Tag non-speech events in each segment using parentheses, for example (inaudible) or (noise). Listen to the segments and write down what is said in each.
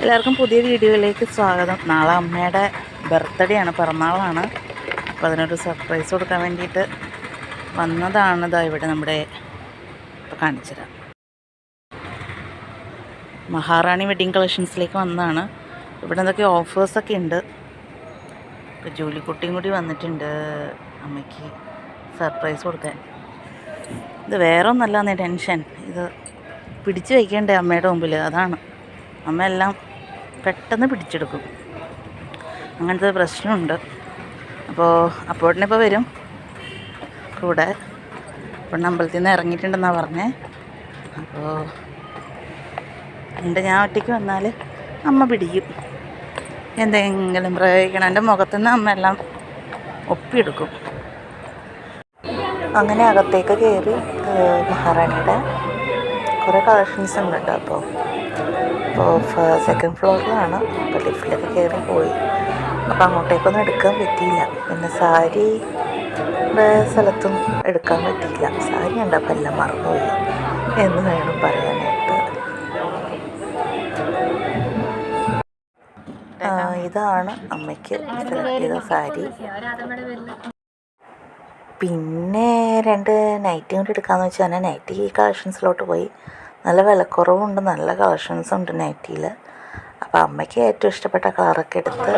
എല്ലാവർക്കും പുതിയ വീഡിയോയിലേക്ക് സ്വാഗതം. നാളെ അമ്മയുടെ ബർത്ത്ഡേ ആണ് പിറന്നാളാണ്. അപ്പോൾ അതിനൊരു സർപ്രൈസ് കൊടുക്കാൻ വേണ്ടിയിട്ട് വന്നതാണ് ഇതാ ഇവിടെ നമ്മുടെ ഇപ്പോൾ കാണിച്ചുതരാം. മഹാറാണി വെഡ്ഡിങ് കളക്ഷൻസിലേക്ക് വന്നതാണ്. ഇവിടെ എന്തൊക്കെ ഓഫേഴ്സൊക്കെ ഉണ്ട്? ഇപ്പോൾ ജോലിക്കുട്ടിയും കൂടി വന്നിട്ടുണ്ട്. അമ്മയ്ക്ക് സർപ്രൈസ് കൊടുക്കാൻ. ഇത് വേറെ ഒന്നല്ല ടെൻഷൻ ഇത് പിടിച്ചു വയ്ക്കണ്ടേ അമ്മയുടെ മുമ്പിൽ അതാണ്. അമ്മ എല്ലാം പെട്ടെന്ന് പിടിച്ചെടുക്കും. അങ്ങനത്തെ പ്രശ്നമുണ്ട്. അപ്പോൾ അപ്പോട്ടിനിപ്പോൾ വരും. കൂടെ പെണ്ണ് അമ്പലത്തിൽ നിന്ന് ഇറങ്ങിയിട്ടുണ്ടെന്നാണ് പറഞ്ഞേ. അപ്പോൾ എന്റെ ഞാൻ ഒറ്റയ്ക്ക് വന്നാൽ അമ്മ പിടിക്കും. എന്തെങ്കിലും പ്രയോഗിക്കണം. എന്റെ മുഖത്തുനിന്ന് അമ്മ എല്ലാം ഒപ്പിയെടുക്കും. അങ്ങനെ അകത്തേക്ക് കയറി മഹാറാണിയുടെ കുറേ കളക്ഷൻസ് ഉണ്ട് കേട്ടോ അപ്പോൾ. അപ്പോൾ സെക്കൻഡ് ഫ്ലോറിലാണ് അപ്പോൾ ലിഫ്റ്റിലൊക്കെ കയറി പോയി. അപ്പോൾ അങ്ങോട്ടേക്കൊന്നും എടുക്കാൻ പറ്റിയില്ല. പിന്നെ സാരി സ്ഥലത്തും എടുക്കാൻ പറ്റിയില്ല. സാരി ഉണ്ട് അപ്പം എല്ലാം മറന്നുപോയി. എന്ന് വേണം പറയാനായിട്ട്. ഇതാണ് അമ്മയ്ക്ക് സെലക്ട് ചെയ്ത സാരി. പിന്നെ രണ്ട് നൈറ്റിയും കൂടി എടുക്കാമെന്ന് വെച്ചാൽ ഞാൻ നൈറ്റി കളക്ഷൻസിലോട്ട് പോയി. നല്ല വിലക്കുറവുണ്ട് നല്ല കളക്ഷൻസ് ഉണ്ട് നൈറ്റിയിൽ അപ്പോൾ അമ്മയ്ക്ക് ഏറ്റവും ഇഷ്ടപ്പെട്ട കളറൊക്കെ എടുത്ത്.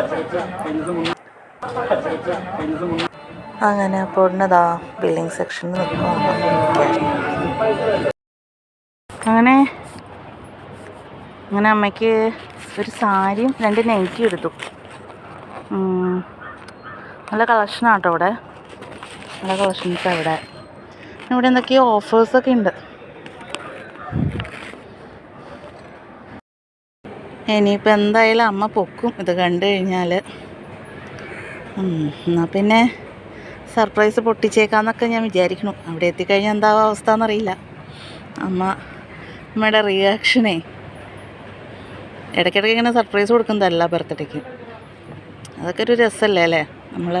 അങ്ങനെ അപ്പോൾ ഉടനെതാ ബില്ലിംഗ് നിൽക്കുമ്പോൾ അങ്ങനെ അങ്ങനെ അമ്മയ്ക്ക് ഒരു സാരിയും രണ്ട് നൈറ്റിയും എടുത്തു. നല്ല കളക്ഷനാണ് കേട്ടോ നല്ല കളക്ഷൻസ് അവിടെ ഇവിടെ എന്തൊക്കെയോ ഓഫേഴ്സൊക്കെ ഉണ്ട്. ഇനിയിപ്പോൾ എന്തായാലും അമ്മ പൊക്കും ഇത് കണ്ടു കഴിഞ്ഞാൽ എന്നാൽ പിന്നെ സർപ്രൈസ് പൊട്ടിച്ചേക്കാന്നൊക്കെ ഞാൻ വിചാരിക്കണം അവിടെ എത്തിക്കഴിഞ്ഞാൽ എന്താ അവസ്ഥ എന്നറിയില്ല അമ്മ അമ്മയുടെ റിയാക്ഷനേ ഇടയ്ക്കിടയ്ക്ക് ഇങ്ങനെ സർപ്രൈസ് കൊടുക്കുന്നതല്ല ബർത്ത്ഡേക്ക് അതൊക്കെ ഒരു രസമല്ലേ അല്ലേ? നമ്മൾ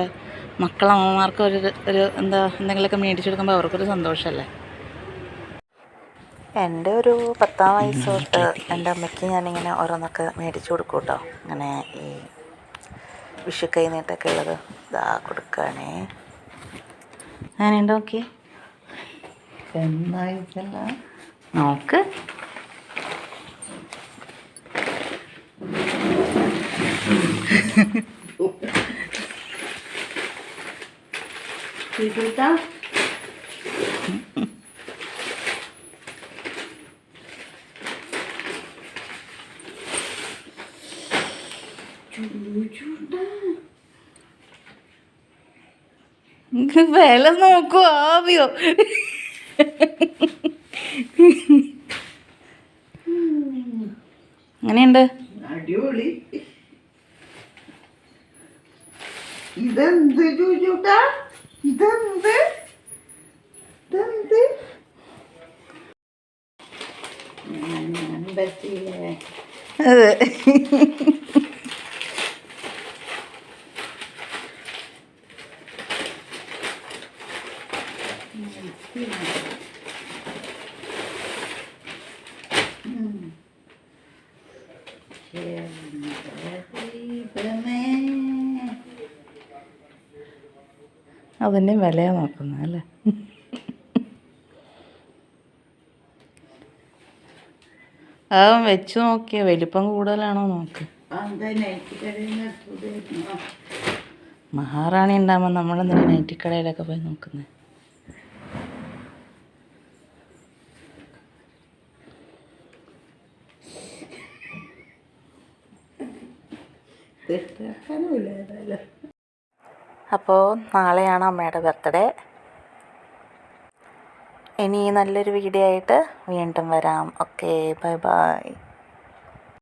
മക്കളമ്മമാർക്ക് ഒരു ഒരു എന്താ എന്തെങ്കിലുമൊക്കെ മേടിച്ചു കൊടുക്കുമ്പോൾ അവർക്കൊരു സന്തോഷമല്ലേ എന്റെ ഒരു പത്താം വയസ്സ് തൊട്ട് എന്റെ അമ്മയ്ക്ക് ഞാനിങ്ങനെ ഓരോന്നൊക്കെ മേടിച്ചു കൊടുക്കും കേട്ടോ ഇങ്ങനെ ഈ വിഷു കൈ നീട്ടൊക്കെ ഉള്ളത് ഇതാ കൊടുക്കുകയാണേ ഞാനുണ്ട് നോക്കി? എന്തായിട്ടല്ല നോക്ക് (laughs) വില നോക്കൂ ആവിയോ? അങ്ങനെയുണ്ട് അടിപൊളി. ഇതെന്ത് ചൂച്ചൂട്ടാ ഇതെന്ത് ഇതെന്ത് പറ്റിയില്ലേ അതെ അതിന്റെ വിലയാ നോക്കുന്നത് അല്ലേ? ആ വെച്ച് നോക്കിയ വലിപ്പം കൂടുതലാണോ നോക്ക്. മഹാറാണി ഉണ്ടാകുമ്പോൾ നമ്മളെന്തിനാ നൈറ്റിക്കടയിലൊക്കെ പോയി നോക്കുന്നത് തെറ്റാക്കാനുമില്ല ഏതായാലും. അപ്പോൾ നാളെയാണ് അമ്മയുടെ ബർത്ത്ഡേ. ഇനി നല്ലൊരു വീഡിയോ ആയിട്ട് വീണ്ടും വരാം. Okay bye bye